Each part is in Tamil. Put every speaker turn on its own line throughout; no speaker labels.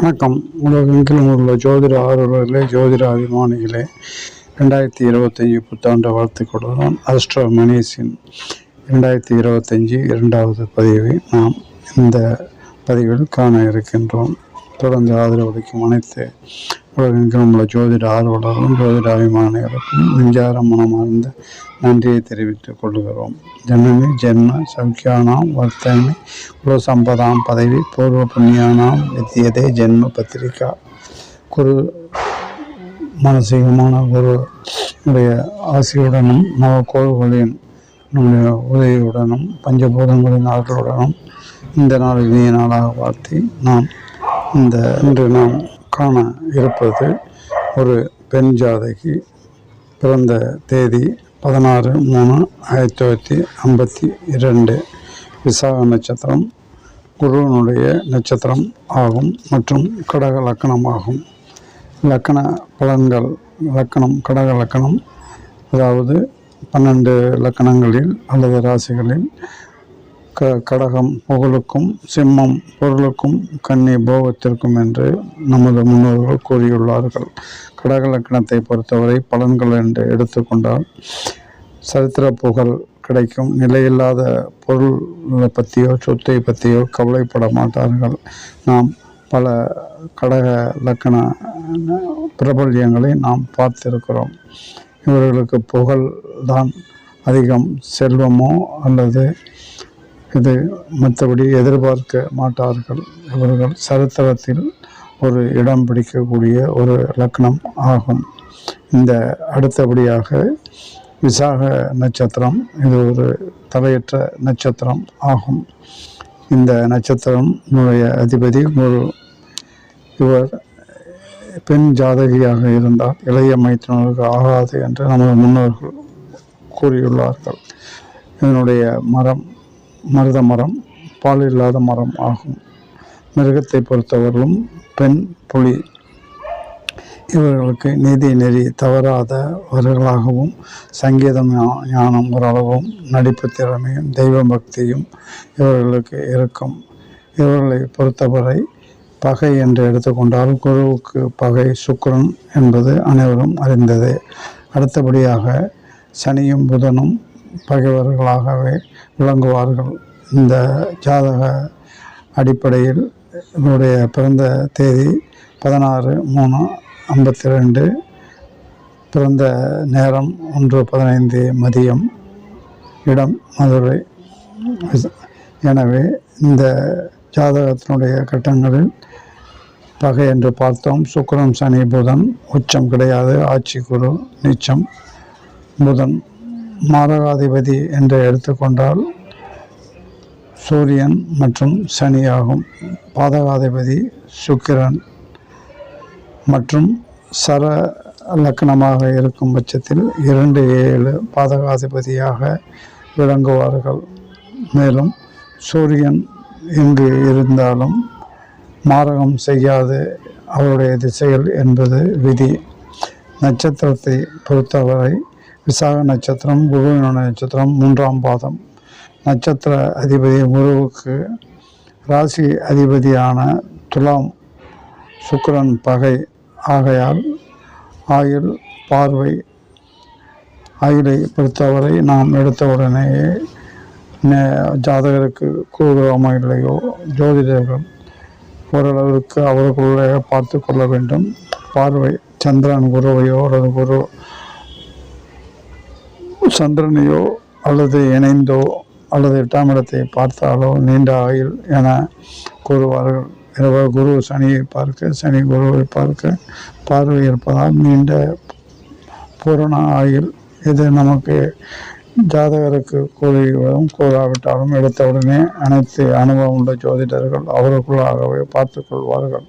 வணக்கம். உலகெங்கிலும் உள்ள ஜோதிட ஆர்வலர்களே ஜோதிட அபிமானிகளே ரெண்டாயிரத்தி இருபத்தஞ்சி புத்தாண்டு வாழ்த்துக்களுடன் அஸ்ட்ரோ மனிஷின் ரெண்டாயிரத்தி இருபத்தஞ்சி இரண்டாவது பதிவை நாம் இந்த பதிவில் காண இருக்கின்றோம். தொடர்ந்து ஆதரவளிக்கும் அனைத்து உலகெங்கிலும் உள்ள ஜோதிட ஆர்வலர்களும் ஜோதிட அபிமானிகளுக்கும் நெஞ்சார மனமார்ந்த நன்றியை தெரிவித்துக் கொள்கிறோம். ஜனனி ஜென்ம சௌக்கியானாம் வர்த்தனை குலசம்பதாம் பதவி பூர்வ புண்ணியானாம் வித்தியதே ஜென்ம பத்திரிகா. குரு மானசீகமான குரு உடைய ஆசையுடனும் நவ கோள்களின் நம்முடைய உதவியுடனும் பஞ்சபூதங்களின் ஆற்றலுடனும் இந்த நாள் இனிய நாளாக வாழ்த்தி நாம் இந்த இன்று நாம் காண இருப்பது ஒரு பெண் ஜாதகி பிறந்த தேதி பதினாறு மூணு ஆயிரத்தி தொள்ளாயிரத்தி ஐம்பத்தி இரண்டு. விசாக நட்சத்திரம் குருவனுடைய நட்சத்திரம் ஆகும் மற்றும் கடக லக்கணமாகும் லக்கண பலன்கள் லக்கணம் கடக லக்கணம் அதாவது பன்னெண்டு லக்கணங்களில் அல்லது ராசிகளில் க கடகம் புகழுக்கும் சிம்மம் பொருளுக்கும் கன்னி போகத்திற்கும் என்று நமது முன்னோர்கள் கூறியுள்ளார்கள். கடக லக்கணத்தை பொறுத்தவரை பலன்கள் என்று எடுத்துக்கொண்டால் சரித்திர புகழ் கிடைக்கும். நிலையில்லாத பொருளை பற்றியோ சொத்தை பற்றியோ கவலைப்பட மாட்டார்கள். நாம் பல கடக லக்கண பிரபல்யங்களை நாம் பார்த்திருக்கிறோம். இவர்களுக்கு புகழ் தான் அதிகம். செல்வமோ அல்லது இது மற்றபடி எதிர்பார்க்க மாட்டார்கள் இவர்கள் சரித்திரத்தில் ஒரு இடம் பிடிக்கக்கூடிய ஒரு லக்னம் ஆகும். இந்த அடுத்தபடியாக விசாக நட்சத்திரம் இது ஒரு தலையற்ற நட்சத்திரம் ஆகும். இந்த நட்சத்திரம் அதிபதி ஒரு இவர் பெண் ஜாதகியாக இருந்தால் இளைய மைத்தினருக்கு ஆகாது என்று நமது முன்னோர்கள் கூறியுள்ளார்கள். இதனுடைய மரம் மருத மரம் பால் இல்லாத மரம் ஆகும். மிருகத்தை பொறுத்தவரையிலும் பெண் புலி இவர்களுக்கு நீதி நெறி தவறாதவர்களாகவும் சங்கீதம் ஞானம் ஓரளவும் நடிப்பு திறமையும் தெய்வ பக்தியும் இவர்களுக்கு இருக்கும். இவர்களை பொறுத்தவரை பகை என்று எடுத்துக்கொண்டால் குருவுக்கு பகை சுக்கரன் என்பது அனைவரும் அறிந்ததே. அடுத்தபடியாக சனியும் புதனும் பகைவர்களாகவே விளங்குவார்கள். இந்த ஜாதக அடிப்படையில் என்னுடைய பிறந்த தேதி பதினாறு மூணு ஐம்பத்தி ரெண்டு பிறந்த நேரம் ஒன்று பதினைந்து மதியம். இடம் மதுரை. எனவே இந்த ஜாதகத்தினுடைய கட்டங்களில் பகை என்று பார்த்தோம். சுக்கரம் சனி புதன். உச்சம் கிடையாது. ஆட்சி குரு நீச்சம் புதன். மாரகாதிபதி என்று எடுத்துக்கொண்டால் சூரியன் மற்றும் சனி ஆகும் பாதகாதிபதி சுக்கிரன் மற்றும் சர லக்னமாக இருக்கும் பட்சத்தில் இரண்டு ஏழு பாதகாதிபதியாக விளங்குவார்கள். மேலும் சூரியன் எங்கு இருந்தாலும் மாரகம் செய்யாது. அவருடைய திசைகள் என்பது விதி. நட்சத்திரத்தை பொறுத்தவரை விசாக நட்சத்திரம் குருவின நட்சத்திரம் மூன்றாம் பாதம். நட்சத்திர அதிபதி குருவுக்கு ராசி அதிபதியான துலாம் சுக்கரன் பகை. ஆகையால் ஆயுள் பார்வை ஆயுளை பொறுத்தவரை நாம் எடுத்தவுடனேயே நே- ஜாதகருக்கு கூறுகிறோமா இல்லையோ ஜோதிடர்கள் ஓரளவிற்கு அவர்களுடைய பார்த்து கொள்ள வேண்டும். பார்வை சந்திரன் குருவையோ அல்லது குரு சந்திரனையோ அல்லது இணைந்தோ அல்லது எட்டாம் இடத்தை பார்த்தாலோ நீண்ட ஆயுள் என கூறுவார்கள். இரவு குரு சனியை பார்க்க சனி குருவை பார்க்க பார்வை இருப்பதால் நீண்ட பூரண ஆயுள் இது நமக்கு ஜாதகருக்கு கூறியும் கூறாவிட்டாலும் எடுத்தவுடனே அனைத்து அனுபவம் உள்ள ஜோதிடர்கள் அவருக்குள்ளாகவே பார்த்து கொள்வார்கள்.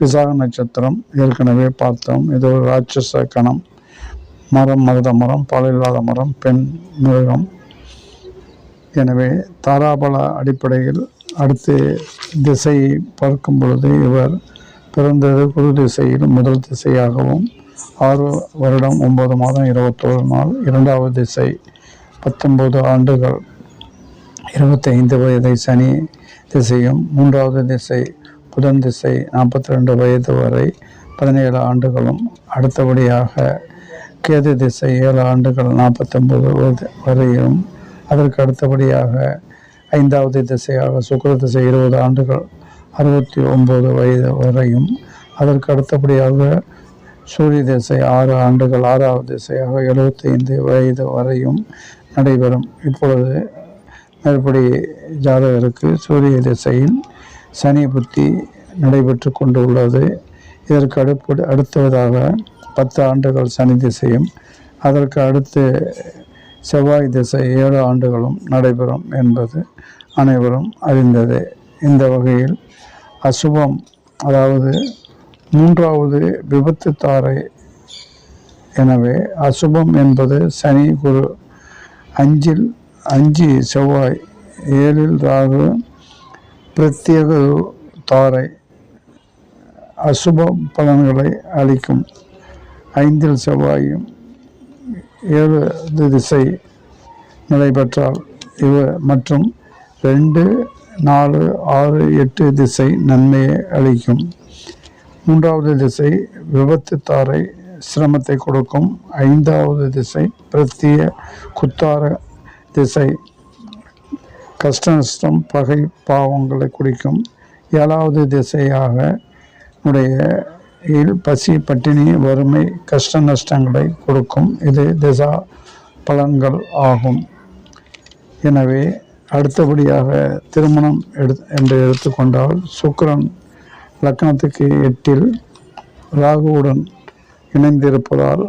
விசாக நட்சத்திரம் ஏற்கனவே பார்த்தோம். இது ஒரு ராட்சச கணம். மரம் மருத மரம் பாலில்லாத மரம் பெண் மிருகம் எனவே தாராபல அடிப்படையில் அடுத்து திசையை பார்க்கும் பொழுது இவர் பிறந்தது குரு திசையில் முதல் திசையாகவும் ஆறு வருடம் ஒன்பது மாதம் இருபத்தோரு நாள் இரண்டாவது திசை பத்தொன்பது ஆண்டுகள் இருபத்தைந்து வயதை சனி திசையும் மூன்றாவது திசை புதன் திசை நாற்பத்தி ரெண்டு வயது வரை பதினேழு ஆண்டுகளும். அடுத்தபடியாக கேது திசை ஏழு ஆண்டுகள் நாற்பத்தொம்பது வரையும். அதற்கு அடுத்தபடியாக ஐந்தாவது திசையாக சுக்கர திசை இருபது ஆண்டுகள் அறுபத்தி ஒம்பது வயது வரையும். அதற்கு அடுத்தபடியாக சூரிய திசை ஆறு ஆண்டுகள் ஆறாவது திசையாக எழுபத்தைந்து வயது வரையும் நடைபெறும். இப்பொழுது மேற்படி ஜாதகருக்கு சூரிய திசையில் சனி புத்தி நடைபெற்று கொண்டு உள்ளது இதற்கு அடுப்பு அடுத்ததாக பத்து ஆண்டுகள் சனி திசையும் அதற்கு அடுத்து செவ்வாய் திசை ஏழு ஆண்டுகளும் நடைபெறும் என்பது அனைவரும் அறிந்தது. இந்த வகையில் அசுபம் அதாவது மூன்றாவது விபத்து தாரை எனவே அசுபம் என்பது சனி குரு அஞ்சில் அஞ்சு செவ்வாய் ஏழில் ராகு பிரத்யேக தாரை. அசுப பலன்களை அளிக்கும். ஐந்தில் செவ்வாயும் ஏழு திசை நடைபெற்றால் இவ மற்றும் ரெண்டு நாலு ஆறு எட்டு திசை நன்மையை அளிக்கும். மூன்றாவது திசை விபத்து தாரை சிரமத்தை கொடுக்கும். ஐந்தாவது திசை பிரத்திய குத்தார திசை கஷ்ட நஷ்டம் பகை பாவங்களை குறிக்கும் ஏழாவது திசையாக உடைய பசி பட்டினி வறுமை கஷ்ட நஷ்டங்களை கொடுக்கும். இது திசா பலன்கள் ஆகும். எனவே அடுத்தபடியாக திருமணம் எடு என்று எடுத்துக்கொண்டால் சுக்கரன் லக்னத்துக்கு எட்டில் ராகுவுடன் இணைந்திருப்பதால்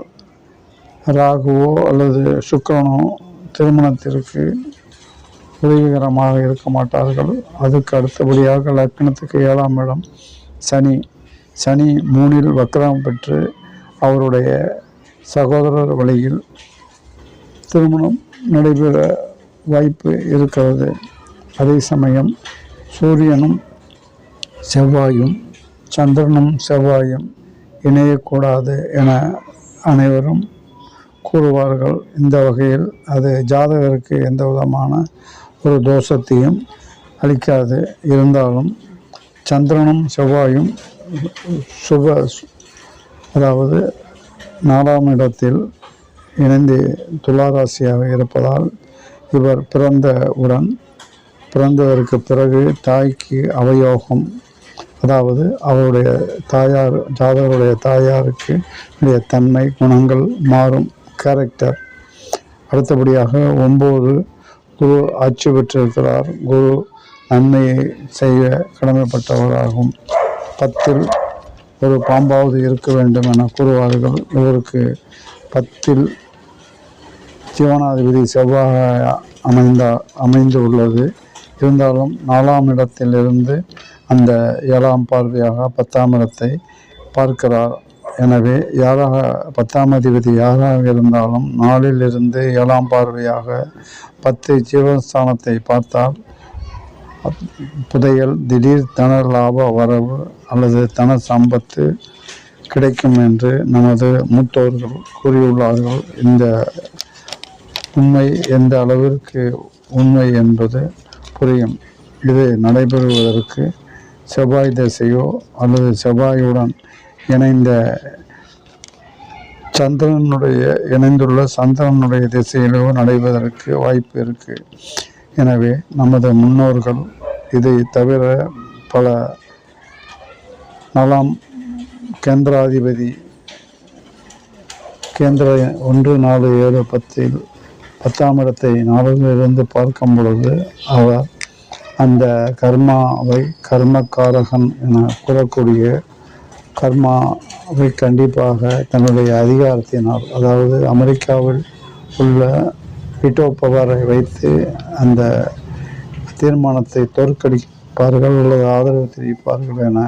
ராகுவோ அல்லது சுக்கரனோ திருமணத்திற்கு உதவிகரமாக இருக்க மாட்டார்கள். அதுக்கு அடுத்தபடியாக லக்னத்துக்கு ஏழாம் இடம் சனி. சனி மூணில் வக்ரம் பெற்று அவருடைய சகோதரர் வழியில் திருமணம் நடைபெற வாய்ப்பு இருக்கிறது. அதே சமயம் சூரியனும் செவ்வாயும் சந்திரனும் செவ்வாயும் இணையக்கூடாது என அனைவரும் கூறுவார்கள். இந்த வகையில் அது ஜாதகருக்கு எந்த விதமான ஒரு தோஷத்தையும் அளிக்காது. இருந்தாலும் சந்திரனும் செவ்வாயும் சுப அதாவது நாலாம் இடத்தில் இணைந்து துளாராசியாக இருப்பதால் இவர் பிறந்தவுடன் பிறந்ததற்கு பிறகு தாய்க்கு அவயோகம் அதாவது அவருடைய தாயார் ஜாதகருடைய தாயாருக்கு உடைய தன்மை குணங்கள் மாறும். கேரக்டர் அடுத்தபடியாக ஒம்பது குரு ஆட்சி பெற்றிருக்கிறார். குரு நன்மையை செய்ய கடமைப்பட்டவராகும். பத்தில் ஒரு பாம்பாவது இருக்க வேண்டும் என கூறுவார்கள். இவருக்கு பத்தில் ஜீவனாதிபதி செவ்வாக அமைந்த அமைந்து உள்ளது இருந்தாலும் நாலாம் இடத்திலிருந்து அந்த ஏழாம் பார்வையாக பத்தாம் இடத்தை பார்க்கிறார். எனவே யாராக பத்தாம் அதிபதி யாராக இருந்தாலும் நாளிலிருந்து ஏழாம் பார்வையாக பத்து ஜீவஸ்தானத்தை பார்த்தால் புதையல் திடீர் தன லாப வரவு அல்லது தன சம்பத்து கிடைக்கும் என்று நமது மூத்தோர்கள் கூறியுள்ளார்கள். இந்த உண்மை எந்த அளவிற்கு உண்மை என்பது புரியும். இது நடைபெறுவதற்கு செவ்வாய் திசையோ அல்லது செவ்வாயுடன் இணைந்த சந்திரனுடைய இணைந்துள்ள சந்திரனுடைய திசையிலோ நடைபெறுவதற்கு வாய்ப்பு இருக்குது எனவே நமது முன்னோர்கள் இதை தவிர பல நலம் கேந்திராதிபதி கேந்திர ஒன்று நாலு ஏழு பத்தில் பத்தாம் இடத்தை நாளிலிருந்து பார்க்கும் பொழுது அவர் அந்த கர்மாவை கர்மக்காரகன் என கூறக்கூடிய கர்மாவை கண்டிப்பாக தன்னுடைய அதிகாரத்தினால் அதாவது அமெரிக்காவில் உள்ள வீட்டோ பவரை வைத்து அந்த தீர்மானத்தை தோற்கடிப்பார்கள் அல்லது ஆதரவு தெரிவிப்பார்கள் என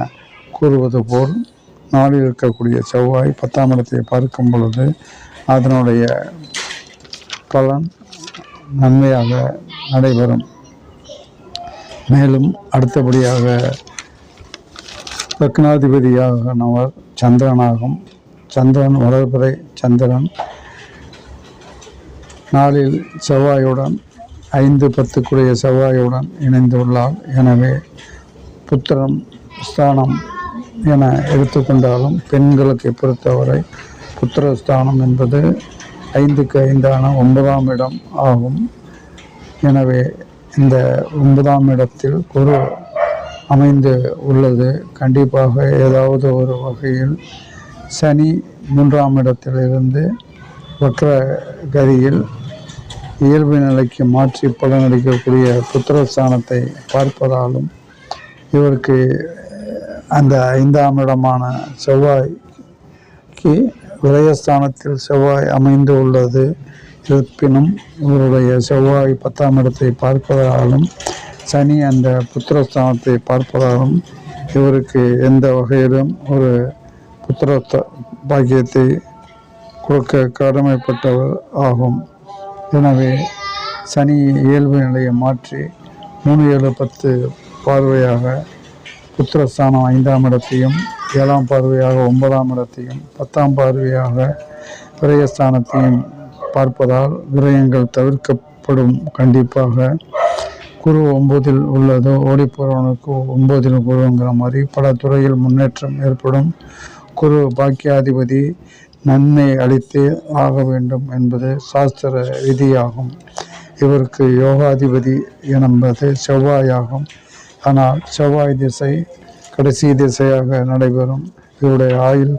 கூறுவது போல் நாளில் இருக்கக்கூடிய செவ்வாய் பத்தாம் இடத்தை பார்க்கும் பொழுது அதனுடைய பலன் நன்மையாக நடைபெறும். மேலும் அடுத்தபடியாக லக்னாதிபதியாகனவர் சந்திரனாகும். சந்திரன் வளர்பிறை சந்திரன் நாளில் செவ்வாயுடன் ஐந்து பத்துக்குரிய செவ்வாயுடன் இணைந்துள்ளார். எனவே புத்திரம் ஸ்தானம் என எடுத்துக்கொண்டாலும் பெண்களுக்கு பொறுத்தவரை புத்திரஸ்தானம் என்பது ஐந்துக்கு ஐந்தான ஒன்பதாம் இடம் ஆகும். எனவே இந்த ஒன்பதாம் இடத்தில் குரு அமைந்து உள்ளது. கண்டிப்பாக ஏதாவது ஒரு வகையில் சனி மூன்றாம் இடத்திலிருந்து வக்ர கதியில் இயல்பு நிலைக்கு மாற்றி பலனளிக்கக்கூடிய புத்திரஸ்தானத்தை பார்ப்பதாலும் இவருக்கு அந்த ஐந்தாம் இடமான செவ்வாய்க்கு விரயஸ்தானத்தில் செவ்வாய் அமைந்து உள்ளது. இருப்பினும் இவருடைய செவ்வாய் பத்தாம் இடத்தை பார்ப்பதாலும் சனி அந்த புத்திரஸ்தானத்தை பார்ப்பதாலும் இவருக்கு எந்த வகையிலும் ஒரு புத்திர பாக்கியத்தை கொடுக்க கடமைப்பட்டவர் ஆகும். எனவே சனி இயல்பு நிலையை மாற்றி மூணு ஏழு பத்து பார்வையாக புத்திரஸ்தானம் ஐந்தாம் இடத்தையும் ஏழாம் பார்வையாக ஒன்பதாம் இடத்தையும் பத்தாம் பார்வையாக விரயஸ்தானத்தையும் பார்ப்பதால் விரயங்கள் தவிர்க்கப்படும். கண்டிப்பாக குரு ஒன்பதில் உள்ளதோ ஓடிப்போறவனுக்கு ஒன்பதில் குருங்கிற மாதிரி பல துறையில் முன்னேற்றம் ஏற்படும். குரு பாக்கியாதிபதி நன்மை அளித்தே ஆக வேண்டும் என்பது சாஸ்திர விதியாகும். இவருக்கு யோகாதிபதி என்பது செவ்வாயாகும். ஆனால் செவ்வாய் திசை கடைசி திசையாக நடைபெறும். இவருடைய ஆயுள்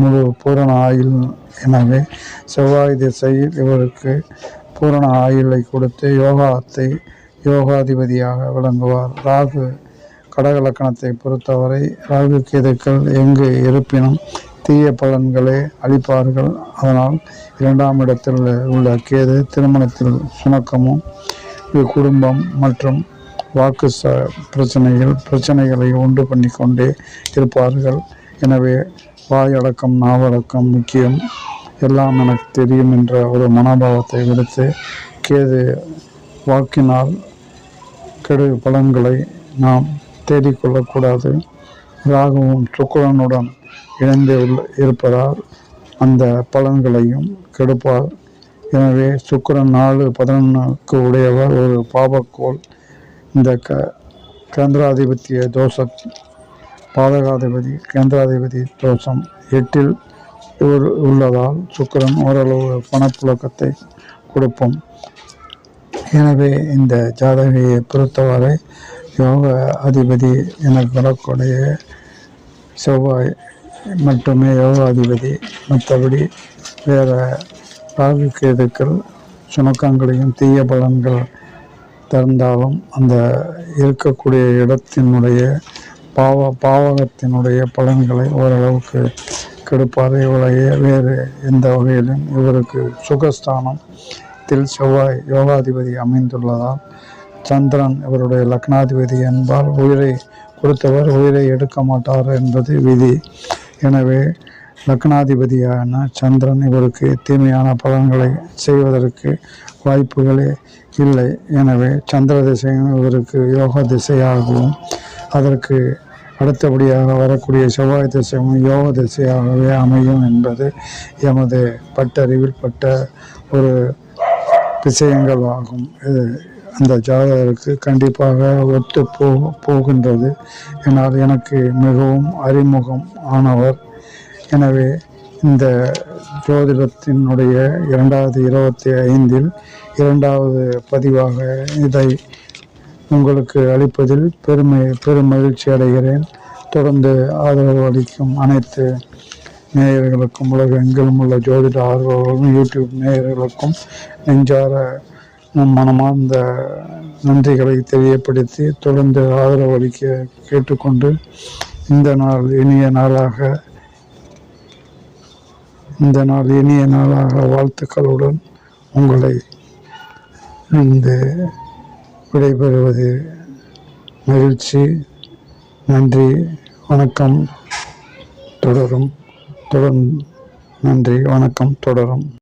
முழு பூரண ஆயுள். எனவே செவ்வாய் திசையில் இவருக்கு பூரண ஆயுளை கொடுத்து யோகாத்தை யோகாதிபதியாக விளங்குவார். ராகு கடகலக்கணத்தை பொறுத்தவரை ராகு கேதுக்கள் எங்கு இருப்பினும் தீய பலன்களை அளிப்பார்கள். அதனால் இரண்டாம் இடத்தில் உள்ள கேது திருமணத்தில் சுணக்கமும் குடும்பம் மற்றும் வாக்கு ச பிரச்சனைகள் பிரச்சனைகளை உண்டு பண்ணி கொண்டே இருப்பார்கள். எனவே வாயடக்கம் நாவடக்கம் முக்கியம். எல்லாம் எனக்கு தெரியும் என்ற ஒரு மனோபாவத்தை விடுத்து கேது வாக்கினால் கெடு பலன்களை நாம் தேடிக்கொள்ளக்கூடாது. ராகுவும் சுக்கிரனுடன் இணைந்து இருப்பதால் அந்த பலன்களையும் கெடுப்பார். எனவே சுக்கரன் நாலு பதினொன்றுக்கு உடையவர் ஒரு பாபக்கோள். இந்த க கேந்திராதிபத்திய தோஷ பாதகாதிபதி கேந்திராதிபதி தோஷம் எட்டில் உள்ளதால் சுக்கிரன் ஓரளவு பணப்புழக்கத்தை கொடுப்போம். எனவே இந்த ஜாதகையை பொறுத்தவரை யோக அதிபதி என வரக்கூடிய செவ்வாய் மட்டுமே யோகாதிபதி மற்றபடி வேறு ராகு கேதுக்கள் சுணக்கங்களையும் தீய பலன்கள் திறந்தாலும் அந்த இருக்கக்கூடிய இடத்தினுடைய பாவ பாவகத்தினுடைய பலன்களை ஓரளவுக்கு கெடுப்பார். இவளைய வேறு எந்த வகையிலும் இவருக்கு சுகஸ்தானத்தில் செவ்வாய் யோகாதிபதி அமைந்துள்ளதால் சந்திரன் இவருடைய லக்னாதிபதி என்பால் உயிரை கொடுத்தவர் உயிரை எடுக்க மாட்டார் என்பது விதி. எனவே லக்னாதிபதியான சந்திரன் இவருக்கு தீமையான பலன்களை செய்வதற்கு வாய்ப்புகளே இல்லை. எனவே சந்திர திசையும் இவருக்கு யோக திசையாகவும் அதற்கு அடுத்தபடியாக வரக்கூடிய செவ்வாய் திசையும் யோக திசையாகவே அமையும் என்பது எமது பட்டறிவில் பட்ட ஒரு விஷயங்கள் ஆகும் இது அந்த ஜாதகருக்கு கண்டிப்பாக ஒத்து போ போகின்றது. என்னால் எனக்கு மிகவும் அறிமுகம் ஆனவர். எனவே இந்த ஜோதிடத்தினுடைய இரண்டாவது இருபத்தி ஐந்தில் இரண்டாவது பதிவாக இதை உங்களுக்கு அளிப்பதில் பெருமை பெருமகிழ்ச்சி அடைகிறேன். தொடர்ந்து ஆதரவு அளிக்கும் அனைத்து நேயர்களுக்கும் உலகெங்கிலும் உள்ள ஜோதிட ஆர்வலர்களும் யூடியூப் நேயர்களுக்கும் நெஞ்சார நம் மனமார்ந்த நன்றிகளை தெரியப்படுத்தி தொடர்ந்து ஆதரவு அளிக்க கேட்டுக்கொண்டு இந்த நாள் இனிய நாளாக இந்த நாள் இனிய நாளாக வாழ்த்துக்களுடன் உங்களை இருந்து விடைபெறுவது மகிழ்ச்சி நன்றி வணக்கம் தொடரும் தொடர் நன்றி வணக்கம் தொடரும்.